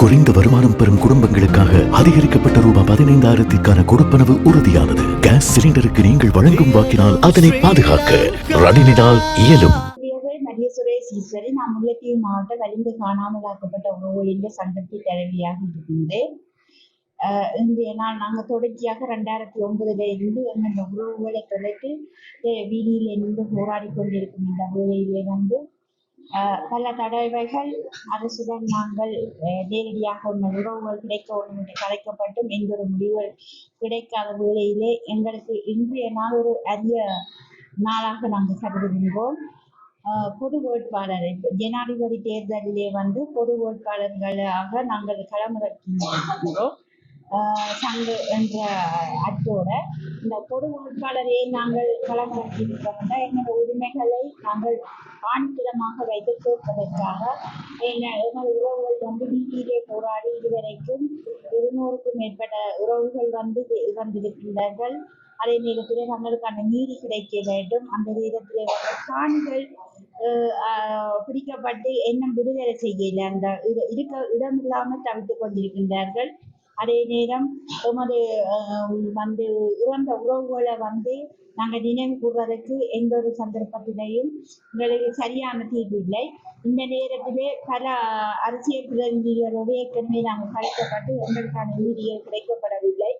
குறைந்த வருமானம் பெறும் குடும்பங்களுக்காக அதிகரிக்கப்பட்ட ரூபாய் பதினைந்தாயிரத்திற்கான கொடுப்பனவு உறுதியானது. கேஸ் சிலிண்டருக்கு நீங்கள் வழங்கும் வாக்கினால் அதனை பாதுகாக்க ரணினினால் இயலும். ஆசிரியர்கள் மரிய நாம் ஈஸ்வரி நான் முல்லைத்தீவு மாவட்ட காணாமல் ஆக்கப்பட்ட உறவுகளின் சங்கத்தில் தலைவியாக இருக்கின்றேன் இன்றைய நாள் நாங்கள் தொடர்ச்சியாக ரெண்டாயிரத்தி ஒன்பதுல இருந்து எங்கள் உறவுகளை தொலைத்து வீதியில் இருந்து போராடி கொண்டிருக்கும் இந்த வேளையிலே வந்து பல தடவைகள் அரசுடன் நாங்கள் அஹ் நேரடியாக உள்ள உறவுகள் கிடைக்க வேண்டும் என்று கலைக்கப்பட்டும் எந்த ஒரு முடிவுகள் கிடைக்காத வேளையிலே எங்களுக்கு இன்றைய நாள் ஒரு அரிய நாளாக நாங்கள் கருதுகின்றோம். ஆஹ் பொது வேட்பாளர் ஜனாதிபதி தேர்தலிலே வந்து பொது வேட்பாளர்களாக நாங்கள் களமிறக்கின்றோம். சங்கு என்ற அச்சோட இந்த பொது வேட்பாளரை நாங்கள் களமிறக்கின்றோம்னா எங்களோட உரிமைகளை நாங்கள் ஆணித்தரமாக வைத்து கேட்பதற்காக எங்கள் உறவுகள் வந்து வீட்டிலே போராடி இதுவரைக்கும் இருநூறுக்கும் மேற்பட்ட உறவுகள் வந்து வந்திருக்கின்றார்கள். அதே நேரத்திலே தங்களுக்கான நீதி கிடைக்க வேண்டும். அந்த நேரத்திலே காண்கள் காணிகள் அஹ் பிடிக்கப்பட்டு இன்னும் விடுதலை செய்யல. அந்த இருக்க இடமில்லாமல் தவித்துக் கொண்டிருக்கின்றார்கள். அதே நேரம் எமது வந்து இறந்த உறவுகளை வந்து நாங்கள் நினைவு கூறுவதற்கு எந்த ஒரு சந்தர்ப்பத்திலையும் எங்களுக்கு சரியான தீர்வு இல்லை. இந்த நேரத்திலே பல அரசியல் பிரதிநிதிகளோடு ஏற்கனவே நாங்கள் கலைக்கப்பட்டு எங்களுக்கான நீதிகள் கிடைக்கப்படவில்லை.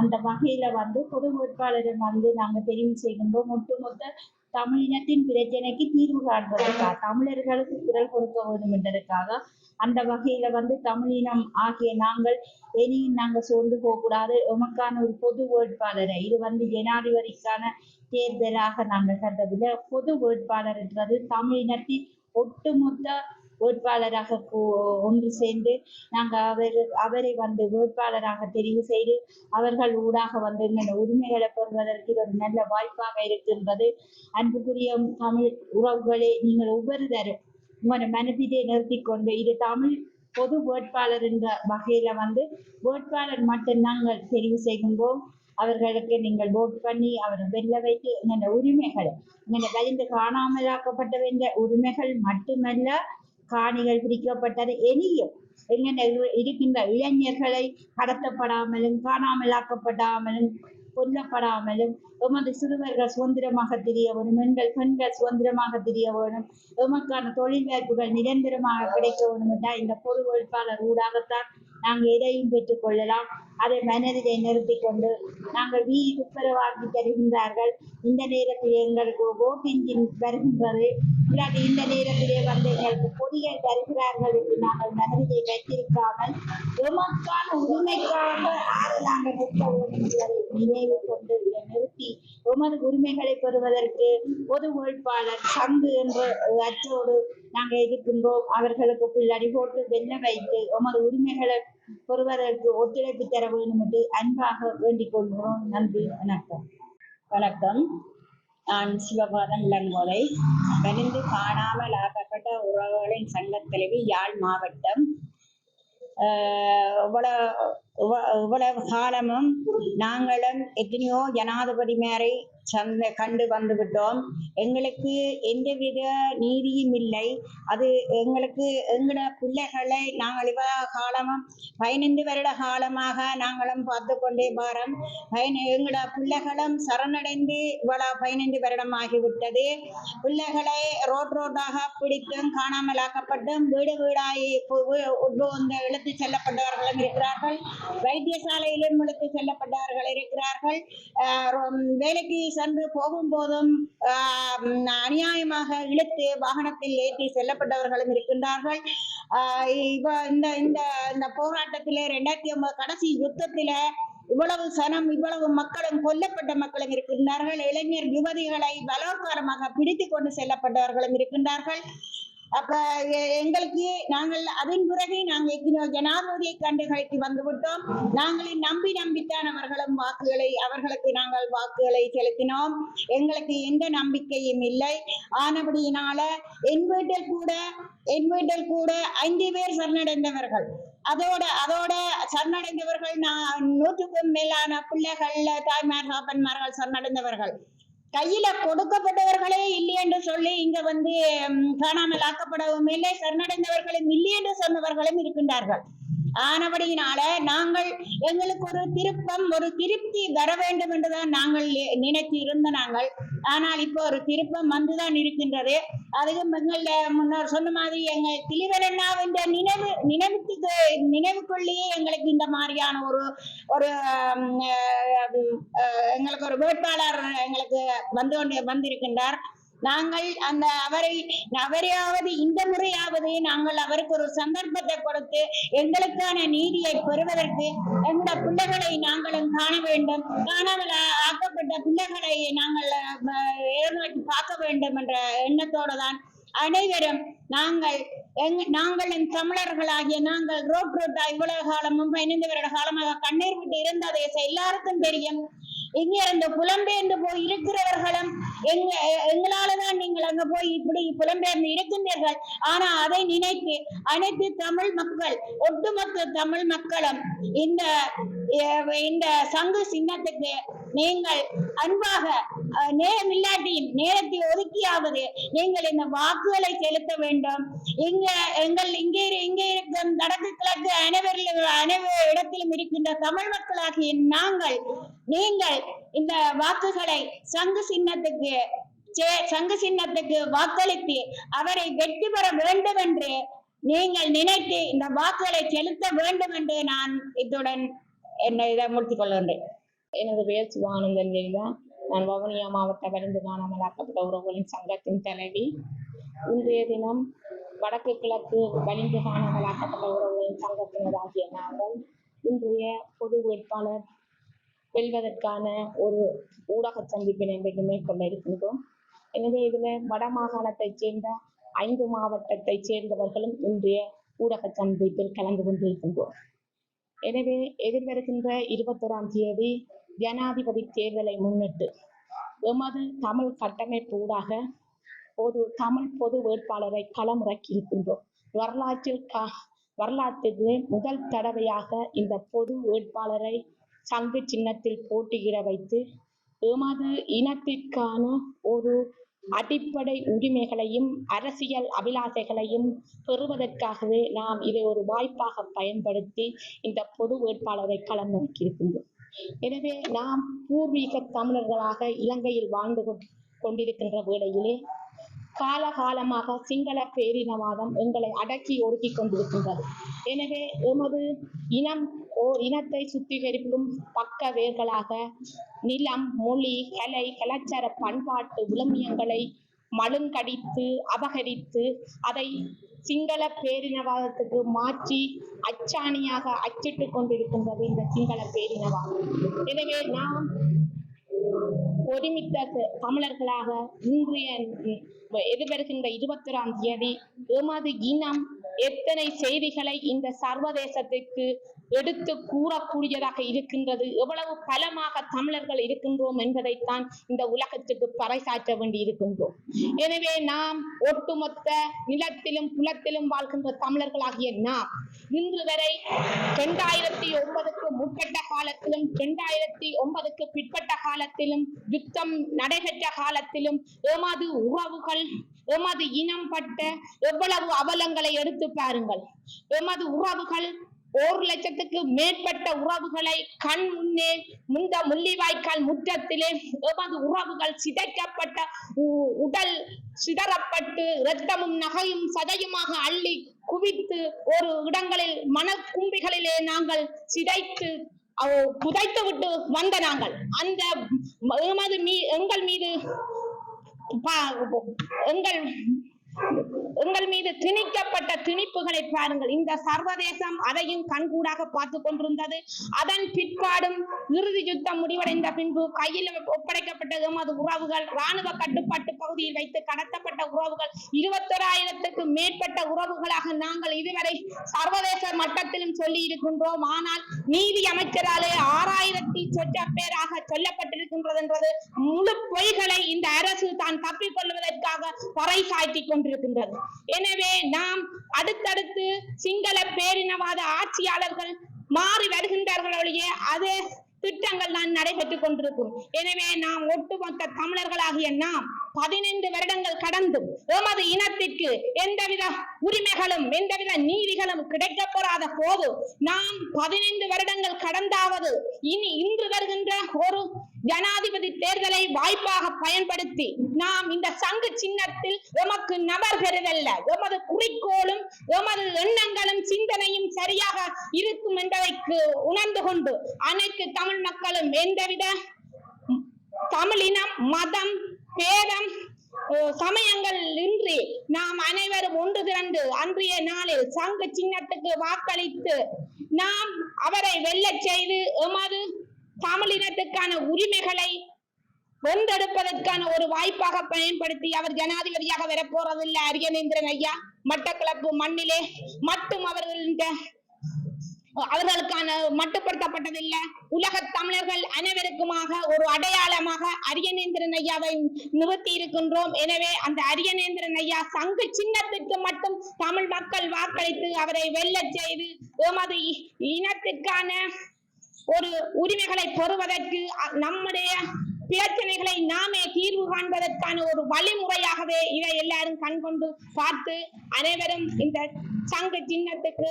அந்த வகையில வந்து பொது வேட்பாளரை வந்து நாங்கள் தெரிவு செய்கின்றோம். ஒட்டுமொத்த தமிழினத்தின் பிரச்சனைக்கு தீர்வு காண்பதற்காக தமிழர்களுக்கு குரல் கொடுக்க வேண்டும் என்பதற்காக அந்த வகையில வந்து தமிழினம் ஆகிய நாங்கள் இனியும் நாங்கள் சோர்ந்து போகக்கூடாது. உமக்கான ஒரு பொது வேட்பாளரை இது வந்து ஜனாதிபதிக்கான தேர்தலாக நாங்கள் கருதவில்லை. பொது வேட்பாளர் என்றது தமிழினத்தின் ஒட்டுமொத்த வேட்பாளராக ஒன்று சேர்ந்து நாங்கள் அவர் அவரை வந்து வேட்பாளராக தெரிவு செய்து அவர்கள் ஊடாக வந்து உரிமைகளை பெறுவதற்கு இது ஒரு நல்ல வாய்ப்பாக இருக்கின்றது. அன்புக்குரிய தமிழ் உறவுகளே நீங்கள் ஒவ்வொரு தரும் உங்களோட மனதிலே நிறுத்தி கொண்டு இது தமிழ் பொது வேட்பாளர் என்ற வகையில வந்து வேட்பாளர் மட்டும் நாங்கள் தெரிவு செய்கின்றோம். அவர்களுக்கு நீங்கள் ஓட் பண்ணி அவரை வெல்ல வைத்து எங்களோட உரிமைகள் எங்களோட வலிந்து காணாமலாக்கப்பட்ட வேண்டிய உரிமைகள் மட்டுமல்ல காணிகள் பிரிக்கப்பட்டது எனியும் எங்கென்ன இருக்கின்ற இளைஞர்களை கடத்தப்படாமலும் காணாமலாக்கப்படாமலும் கொல்லப்படாமலும் எமது சிறுவர்கள் சுதந்திரமாக தெரிய வேணும் பெண்கள் பெண்கள் சுதந்திரமாக தெரிய வேணும் எமக்கான தொழில் வாய்ப்புகள் நிரந்தரமாக கிடைக்க வேணும் என்றால் இந்த பொது வேட்பாளர் ஊடாகத்தான் நாங்கள் எதையும் பெற்றுக்கொள்ளலாம் அதை மனதிலே நிறுத்தி கொண்டு நாங்கள் வீதி துப்புரவாக்கி தருகின்றார்கள். இந்த நேரத்தில் எங்களுக்கு ஓட்டின் வருகின்றது. இல்லாட்டி இந்த நேரத்திலே வந்து எங்களுக்கு பொடிகள் தருகிறார்கள் என்று நாங்கள் மனதிலே வைத்திருக்காமல் எமக்கான உரிமைக்காக ஆறு நாங்கள் நிற்க வேண்டும் என்பதை நினைவு கொண்டு இதை நிறுத்தி உமது உரிமைகளை பெறுவதற்கு பொது வேட்பாளர் சங்கு என்ற அச்சோடு நாங்கள் இருக்கின்றோம். அவர்களுக்கு பிள்ளடி போட்டு வெல்ல வைத்து உமது உரிமைகளை ஒருவருக்கு ஒத்துழைப்பு தர வேண்டும் என்று அன்பாக வேண்டிக் கொள்கிறோம். நன்றி வணக்கம். வணக்கம். நான் சிவபாதம் இளங்கோலை. வலிந்து காணாமல் ஆக்கப்பட்ட உறவுகளின் சங்கத் தலைவி யாழ் மாவட்டம். ஆஹ் இவ்வளவு காலமும் நாங்களும் எத்தனையோ ஜனாதிபதி மேரை சந்த கண்டு வந்து விட்டோம் எங்களுக்கு எந்தவித நீதியும் இல்லை. அது எங்களுக்கு எங்களோட பிள்ளைகளை நாங்கள் இவ காலமும் பதினைந்து வருட காலமாக நாங்களும் பார்த்து கொண்டே பாரம். பயன் எங்களோட பிள்ளைகளும் சரணடைந்து இவ்வளோ பதினைந்து வருடம் ஆகிவிட்டது பிள்ளைகளை ரோட் ரோட்டாக பிடித்தும் காணாமலாக்கப்பட்டும் வீடு வீடாய் பு- வி- இழுத்து செல்லப்பட்டவர்களும் இருக்கிறார்கள். வைத்தியசாலையில் இழுத்து செல்லப்பட்டவர்கள் இருக்கிறார்கள். வேலைக்கு சென்று போகும்போதும் ஆஹ் அநியாயமாக இழுத்து வாகனத்தில் ஏற்றி செல்லப்பட்டவர்களும் இருக்கின்றார்கள். ஆஹ் இவ இந்த இந்த இந்த போராட்டத்திலே ரெண்டாயிரத்தி ஒன்பது கடைசி யுத்தத்தில இவ்வளவு சனம் இவ்வளவு மக்களும் கொல்லப்பட்ட மக்களும் இருக்கின்றார்கள். இளைஞர் யுவதிகளை பலோத்காரமாக பிடித்து கொண்டு செல்லப்பட்டவர்களும் இருக்கின்றார்கள். அப்ப எங்களுக்கு நாங்கள் அதன் பிறகு நாங்கள் ஜனாதிபதியை கண்டு கழித்து வந்து விட்டோம். நாங்களை நம்பி நம்பித்தான் அவர்களும் வாக்குகளை அவர்களுக்கு நாங்கள் வாக்குகளை செலுத்தினோம். எங்களுக்கு எந்த நம்பிக்கையும் இல்லை. ஆனபடியினால என் வீட்டில் கூட என் வீட்டில் கூட ஐந்து பேர் சரணடைந்தவர்கள். அதோட அதோட சரணடைந்தவர்கள் நான் நூற்றுக்கும் மேலான பிள்ளைகள் தாய்மார் சாப்பன்மார்கள் சரணடைந்தவர்கள். கையில கொடுக்கப்பட்டவர்களே இல்லை என்று சொல்லி இங்க வந்து காணாமல் ஆக்கப்படவும் இல்லை சரணடைந்தவர்களும் இல்லை என்று சொன்னவர்களும் இருக்கின்றார்கள். ஆனபடியினால நாங்கள் எங்களுக்கு ஒரு திருப்பம் ஒரு திருப்தி வர வேண்டும் என்றுதான் நாங்கள் நினைத்து இருந்த நாங்கள். ஆனால் இப்போ ஒரு திருப்பம் வந்துதான் இருக்கின்றது. அதுவும் எங்கள முன்னோர் சொன்ன மாதிரி எங்கள் திலிவரண்ணாவின் நினைவு நினைவுக்கு நினைவுக்குள்ளேயே எங்களுக்கு இந்த மாதிரியான ஒரு ஒரு எங்களுக்கு ஒரு வேட்பாளர் எங்களுக்கு வந்து கொண்டு வந்திருக்கின்றார். நாங்கள் அந்த அவரை அவரையாவது இந்த முறையாவது நாங்கள் அவருக்கு ஒரு சந்தர்ப்பத்தை கொடுத்து எங்களுக்கான நீதியை பெறுவதற்கு எங்களோட பிள்ளைகளை நாங்களும் காண வேண்டும். காணாமல் ஆக்கப்பட்ட பிள்ளைகளை நாங்கள் ஏமாற்றி பார்க்க வேண்டும் என்ற எண்ணத்தோடு தான் அனைவரும் நாங்கள் எங் நாங்கள் என் தமிழர்களாகிய நாங்கள் ரோட் ரோட்டா இவ்வளவு காலமும் பதினைந்து வருட காலமாக கண்ணீர் விட்டு இருந்ததை எல்லாருக்கும் தெரியும். இங்க இந்த புலம்பெயர்ந்து போய் இருக்கிறவர்களும் எங்க எங்களாலதான் நீங்கள் அங்க போய் இப்படி புலம்பெயர்ந்து இருக்கின்றீர்கள். ஆனா அதை நினைத்து அனைத்து தமிழ் மக்கள் ஒட்டுமொத்த தமிழ் மக்களும் இந்த இந்த சங்கு சின்னத்துக்கு நீங்கள் அன்பாக நேரம் இல்லாட்டியும் நேரத்தை ஒதுக்கியாவது நீங்கள் இந்த வாக்குகளை செலுத்த வேண்டும். இங்க எங்கள் இங்கே இரு- இங்கே இருக்கும் நடக்கு கிழக்கு அனைவரிலும் அனைவரு இடத்திலும் இருக்கின்ற தமிழ் மக்களாகிய நாங்கள் நீங்கள் இந்த வாக்குகளை சங்கு சின்னத்துக்கு சே- சங்கு சின்னத்துக்கு வாக்களித்து அவரை வெற்றி பெற வேண்டும் என்று நீங்கள் நினைத்து இந்த வாக்குகளை செலுத்த வேண்டும் என்று நான் இத்துடன் என்னை இதை முடித்துக் கொள்கின்றேன் எனது பெயர் சிவானந்தன் ஜெயிலா நான் வவுனியா மாவட்ட வலிந்து காணாமலாக்கப்பட்ட உறவுகளின் சங்கத்தின் தலைவி. இன்றைய தினம் வடக்கு கிழக்கு வலிந்து காணாமலாக்கப்பட்ட உறவுகளின் சங்கத்தினராகிய நாங்கள் இன்றைய பொது வேட்பாளர் வெல்வதற்கான ஒரு ஊடக சந்திப்பினை இன்றைக்கு மேற்கொள்ள இருக்கின்றோம். எனவே இதில் வட மாகாணத்தைச் சேர்ந்த ஐந்து மாவட்டத்தைச் சேர்ந்தவர்களும் இன்றைய ஊடக சந்திப்பில் கலந்து கொண்டிருக்கின்றோம். எனவே எதிர்வருகின்ற இருபத்தொராம் தேதி ஜனாதிபதி தேர்தலை முன்னிட்டு எமது தமிழ் கட்டமைப்பு ஊடாக ஒரு தமிழ் பொது வேட்பாளரை களமிறக்கி இருக்கின்றோம். வரலாற்றில் வரலாற்றிலே முதல் தடவையாக இந்த பொது வேட்பாளரை சங்கு சின்னத்தில் போட்டியிட வைத்து எமது இனத்திற்கான ஒரு அடிப்படை உரிமைகளையும் அரசியல் அபிலாசைகளையும் பெறுவதற்காகவே நாம் இதை ஒரு வாய்ப்பாக பயன்படுத்தி இந்த பொது வேட்பாளரை களமிறக்கியிருக்கின்றோம் எனவே நாம் பூர்வீக தமிழர்களாக இலங்கையில் வாழ்ந்து கொண்டிருக்கின்ற வேளையிலே காலகாலமாக சிங்கள பேரினவாதம் எங்களை அடக்கி ஒடுக்கி கொண்டிருக்கின்றது. எனவே எமது இனம் ஓர் இனத்தை சுத்திகரிக்கும் பக்க வேர்களாக நிலம் மொழி கலை கலாச்சார பண்பாட்டு உளமியங்களை மழுங்கடித்து அபகரித்து அதை சிங்கள பேரினவாதத்துக்கு மாற்றி அச்சாணியாக அச்சிட்டு கொண்டிருக்கின்றது இந்த சிங்கள பேரினவாதம். எனவே நாம் ஒருமித்த த- தமிழர்களாக இன்றைய ம், எதிர்வருகின்ற இருபத்தொராம் தேதி எமது இனம் எத்தனை செய்திகளை இந்த சர்வதேசத்திற்கு எடுத்து கூறக்கூடியதாக இருக்கின்றது. எவ்வளவு பலமாக தமிழர்கள் இருக்கின்றோம் என்பதைத்தான் இந்த உலகத்துக்கு பறைசாற்ற வேண்டி இருக்கின்றோம். எனவே நாம் ஒட்டுமொத்த நிலத்திலும் புலத்திலும் வாழ்கின்ற தமிழர்களாகிய நாம் இன்று வரை இரண்டாயிரத்தி ஒன்பதுக்கு முற்பட்ட காலத்திலும் இரண்டாயிரத்தி ஒன்பதுக்கு பிற்பட்ட காலத்திலும் யுத்தம் நடைபெற்ற காலத்திலும் எமது உறவுகள் எமது இனம் பட்ட எவ்வளவு அவலங்களை எடுத்து பாருங்கள். எமது உறவுகள் ஒரு லட்சத்துக்கு மேற்பட்ட உறவுகளை கண் முன்னே முந்த முள்ளிவாய்க்கால் முற்றத்திலே எமது உறவுகள் சிதைக்கப்பட்ட உ- உடல் சிதறப்பட்டு இரத்தமும் நகையும் சதையுமாக அள்ளி குவித்து ஒரு இடங்களில் மனக்கும்பிகளிலே நாங்கள் சிதைத்து புதைத்து விட்டு வந்த நாங்கள். அந்த எமது மீ எங்கள் மீது பா- எங்கள் எங்கள் மீது திணிக்கப்பட்ட திணிப்புகளை பாருங்கள். இந்த சர்வதேசம் அதையும் கண்கூடாக பார்த்து கொண்டிருந்தது. அதன் பிற்பாடும் இறுதி யுத்தம் முடிவடைந்த பின்பு கையில் ஒப்படைக்கப்பட்ட எமது உறவுகள். ராணுவ கட்டுப்பாட்டு பகுதியில் வைத்து கடத்தப்பட்ட உறவுகள். இருபத்தோராயிரத்துக்கு மேற்பட்ட உறவுகளாக நாங்கள் இதுவரை சர்வதேச மட்டத்திலும் சொல்லி இருக்கின்றோம் ஆனால் நீதி அமைச்சராலே ஆறாயிரத்தி சொச்ச பேராக சொல்லப்பட்டிருக்கின்றது என்றது முழு பொய்களை இந்த அரசு தான் தப்பிக்கொள்வதற்காக சாய்த்தி கொண்டிருக்கின்றது. எனவே நாம் அடுத்தடுத்து சிங்கள பேரினவாத ஆட்சியாளர்கள் மாறி வருகின்றார்களே அது அதே திட்டங்கள் தான் நடைபெற்றுக் கொண்டிருக்கும். எனவே நாம் ஒட்டுமொத்த தமிழர்களாகிய நாம் பதினைந்து வருடங்கள் கடந்தும் எமது இனத்திற்கு எந்தவித உரிமைகளும் எந்தவித நீதிகளும் கிடைக்க பெறாத போது நாம் பதினைந்து வருடங்கள் கடந்தாவது இனி இன்று வருகின்ற ஒரு ஜனாதிபதி தேர்தலை வாய்ப்பாக பயன்படுத்தி நாம் இந்த சங்கு சின்னத்தில் எமக்கு நபர் பெறுதல்ல. எமது குறிக்கோளும் எமது எண்ணங்களும் சிந்தனையும் சரியாக இருக்கும் என்பதைக்கு உணர்ந்து கொண்டு அனைத்து தமிழ் மக்களும் எந்தவித தமிழினம் மதம் பேதம் சமயங்கள் இன்றி நாம் அனைவரும் ஒன்று திரண்டு அன்றைய நாளில் சங்கு சின்னத்துக்கு வாக்களித்து நாம் அவரை வெல்ல செய்து எமது தமிழினத்துக்கான உரிமைகளை வென்றெடுப்பதற்கான ஒரு வாய்ப்பாக பயன்படுத்தி அவர் ஜனாதிபதியாக வரப்போறதில்லை அரியநேந்திரன் ஐயா. மட்டக்களப்பு மண்ணிலே மட்டும் அவர்களின் அவர்களுக்கான மட்டுப்படுத்தப்பட்டதில்லை. உலக தமிழர்கள் அனைவருக்குமாக ஒரு அடையாளமாக அரியநேந்திரன் ஐயாவை நிறுத்தி இருக்கின்றோம். எனவே அந்த அரியநேந்திரன் ஐயா சங்கு சின்னத்திற்கு மட்டும் தமிழ் மக்கள் வாக்களித்து அவரை வெல்ல செய்து எமது இனத்திற்கான ஒரு உரிமைகளை பெறுவதற்கு நம்முடைய பிரச்சனைகளை நாமே தீர்வு காண்பதற்கான ஒரு வழிமுறையாகவே இதை எல்லாரும் கண்கொண்டு பார்த்து அனைவரும் இந்த சங்க சின்னத்துக்கு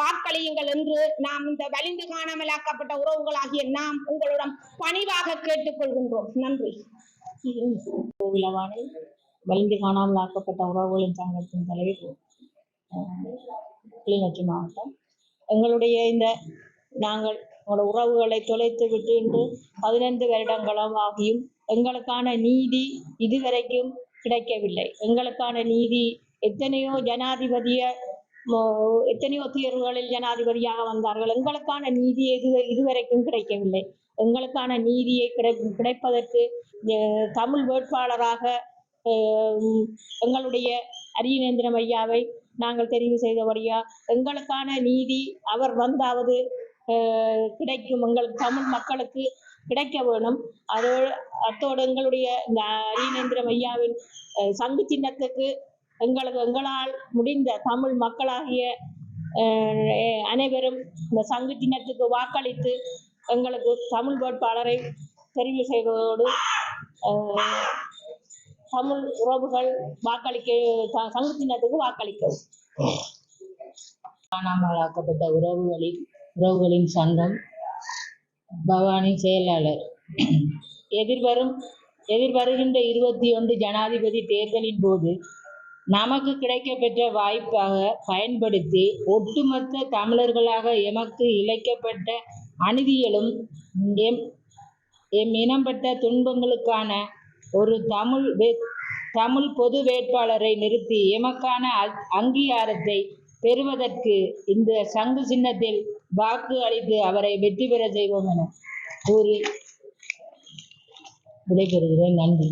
வாக்களியுங்கள் என்று நாம் இந்த வலிந்து காணாமலாக்கப்பட்ட உறவுகளாகிய நாம் உங்களிடம் பணிவாக கேட்டுக்கொள்கின்றோம். நன்றி. கோவிலவாணி வலிந்து காணாமல் ஆக்கப்பட்ட உறவுகளின் சங்கத்தின் தலைவர் கிளிநொச்சி மாவட்டம். எங்களுடைய இந்த நாங்கள் எங்களோட உறவுகளை தொலைத்து விட்டு இன்று பதினைந்து வருடங்களும் ஆகியும் எங்களுக்கான நீதி இதுவரைக்கும் கிடைக்கவில்லை. எங்களுக்கான நீதி எத்தனையோ ஜனாதிபதிய எத்தனையோ தேர்வுகளில் ஜனாதிபதியாக வந்தார்கள். எங்களுக்கான நீதி எது இதுவரைக்கும் கிடைக்கவில்லை. எங்களுக்கான நீதியை கிடை கிடைப்பதற்கு தமிழ் வேட்பாளராக எங்களுடைய அரியநேந்திரம் ஐயாவை நாங்கள் தெரிவு செய்தபடியா எங்களுக்கான நீதி அவர் வந்தாவது கிடைக்கும் எங்களுக்கு தமிழ் மக்களுக்கு கிடைக்க வேணும். அதோடு அத்தோடு எங்களுடைய இந்த அரியநேந்திரம் ஐயாவின் சங்கு சின்னத்துக்கு எங்களுக்கு எங்களால் முடிந்த தமிழ் மக்களாகிய அஹ், அனைவரும் இந்த சங்கு சின்னத்துக்கு வாக்களித்து எங்களுக்கு தமிழ் வேட்பாளரை தெரிவு செய்வதோடு தமிழ் உறவுகள் வாக்களிக்க சங்கு சின்னத்துக்கு வாக்களிக்கவும். காணாமலாக்கப்பட்ட உறவுகளில் உறவுகளின் சங்கம் பவானி செயலாளர். எதிர்வரும் எதிர்வருகின்ற இருபத்தி ஒன்று ஜனாதிபதி தேர்தலின் போது நமக்கு கிடைக்கப்பெற்ற வாய்ப்பாக பயன்படுத்தி ஒட்டுமொத்த தமிழர்களாக எமக்கு இழைக்கப்பட்ட அநீதிகளும் எம் எம் இனம்பட்ட துன்பங்களுக்கான ஒரு தமிழ் வே- தமிழ் பொது வேட்பாளரை நிறுத்தி எமக்கான அங்கீகாரத்தை பெறுவதற்கு இந்த சங்கு சின்னத்தில் வாக்கு அளித்து அவரை வெற்றி பெற செய்வோம் என கூறி விடைபெறுகிறேன். நன்றி.